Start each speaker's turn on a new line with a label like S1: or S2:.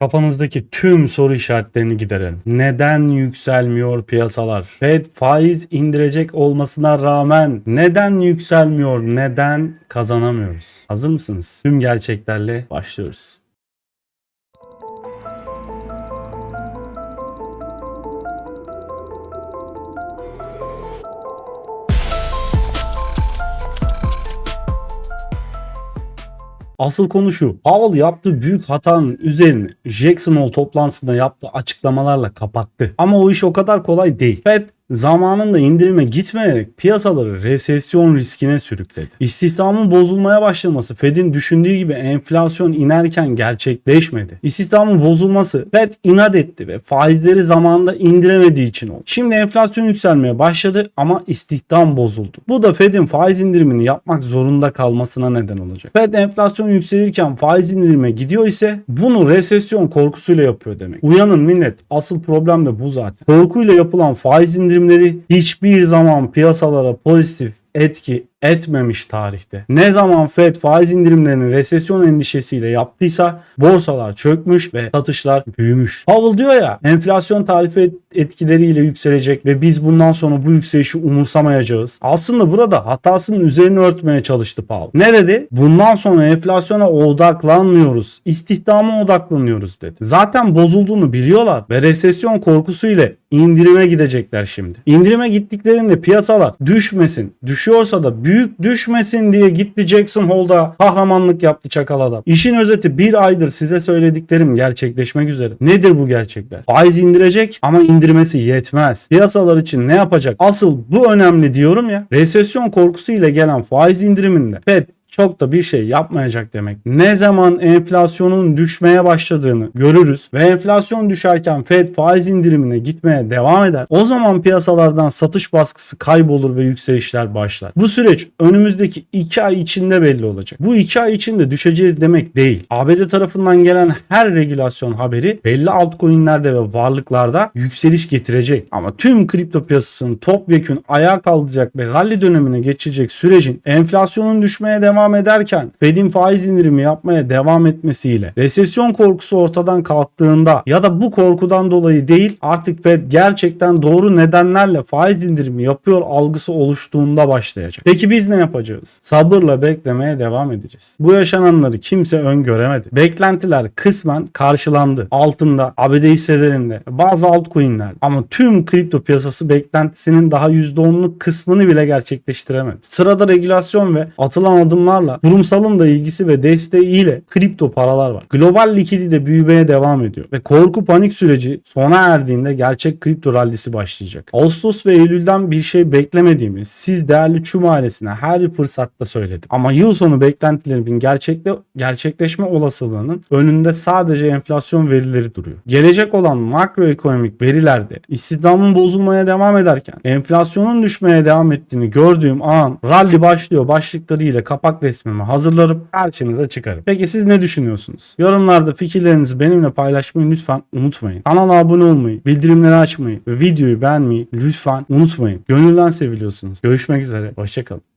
S1: Kafanızdaki tüm soru işaretlerini giderelim. Neden yükselmiyor piyasalar? Fed faiz indirecek olmasına rağmen neden yükselmiyor? Neden kazanamıyoruz? Hazır mısınız? Tüm gerçeklerle başlıyoruz. Asıl konu şu. Powell yaptığı büyük hatanın üzerine Jackson Hole toplantısında yaptığı açıklamalarla kapattı. Ama o iş o kadar kolay değil. Fed zamanında indirime gitmeyerek piyasaları resesyon riskine sürükledi. İstihdamın bozulmaya başlaması Fed'in düşündüğü gibi enflasyon inerken gerçekleşmedi. İstihdamın bozulması Fed inat etti ve faizleri zamanında indiremediği için oldu. Şimdi enflasyon yükselmeye başladı ama istihdam bozuldu. Bu da Fed'in faiz indirimini yapmak zorunda kalmasına neden olacak. Fed enflasyon yükselirken faiz indirime gidiyor ise bunu resesyon korkusuyla yapıyor demek. Uyanın millet. Asıl problem de bu zaten. Korkuyla yapılan faiz indirimleri hiçbir zaman piyasalara pozitif etki etmemiş tarihte. Ne zaman Fed faiz indirimlerini resesyon endişesiyle yaptıysa borsalar çökmüş ve satışlar büyümüş. Powell diyor ya enflasyon tarife etkileriyle yükselecek ve biz bundan sonra bu yükselişi umursamayacağız. Aslında burada hatasının üzerini örtmeye çalıştı Powell. Ne dedi? Bundan sonra enflasyona odaklanmıyoruz. İstihdama odaklanıyoruz dedi. Zaten bozulduğunu biliyorlar ve resesyon korkusuyla indirime gidecekler şimdi. İndirime gittiklerinde piyasalar düşmesin, düşüyorsa da büyük düşmesin diye gitti Jackson Hole'da kahramanlık yaptı çakal adam. İşin özeti bir aydır size söylediklerim gerçekleşmek üzere. Nedir bu gerçekler? Faiz indirecek ama indirmesi yetmez. Piyasalar için ne yapacak? Asıl bu önemli diyorum ya. Resesyon korkusuyla gelen faiz indiriminde Fed çok da bir şey yapmayacak demek. Ne zaman enflasyonun düşmeye başladığını görürüz ve enflasyon düşerken Fed faiz indirimine gitmeye devam eder. O zaman piyasalardan satış baskısı kaybolur ve yükselişler başlar. Bu süreç önümüzdeki 2 ay içinde belli olacak. Bu 2 ay içinde düşeceğiz demek değil. ABD tarafından gelen her regülasyon haberi belli altcoin'lerde ve varlıklarda yükseliş getirecek. Ama tüm kripto piyasasının topyekün ayağa kaldıracak ve rally dönemine geçecek sürecin enflasyonun düşmeye devam devam ederken Fed'in faiz indirimi yapmaya devam etmesiyle resesyon korkusu ortadan kalktığında ya da bu korkudan dolayı değil artık Fed gerçekten doğru nedenlerle faiz indirimi yapıyor algısı oluştuğunda başlayacak. Peki biz ne yapacağız? Sabırla beklemeye devam edeceğiz. Bu yaşananları kimse öngöremedi. Beklentiler kısmen karşılandı. Altında, ABD hisselerinde, bazı altcoin'ler ama tüm kripto piyasası beklentisinin daha %10'luk kısmını bile gerçekleştiremedi. Sırada regülasyon ve atılan adımlar adımlarla kurumsalın da ilgisi ve desteğiyle kripto paralar var. Global likidite büyümeye devam ediyor ve korku panik süreci sona erdiğinde gerçek kripto rallisi başlayacak. Ağustos ve Eylül'den bir şey beklemediğimiz siz değerli Çum ailesine her fırsatta söyledim. Ama yıl sonu beklentilerimin gerçekle, gerçekleşme olasılığının önünde sadece enflasyon verileri duruyor. Gelecek olan makroekonomik verilerde istihdamın bozulmaya devam ederken enflasyonun düşmeye devam ettiğini gördüğüm an rally başlıyor başlıklarıyla kapak resmimi hazırlarım karşınıza çıkarım. Peki siz ne düşünüyorsunuz? Yorumlarda fikirlerinizi benimle paylaşmayı lütfen unutmayın. Kanala abone olmayı, bildirimleri açmayı ve videoyu beğenmeyi lütfen unutmayın. Gönülden seviliyorsunuz. Görüşmek üzere. Hoşçakalın.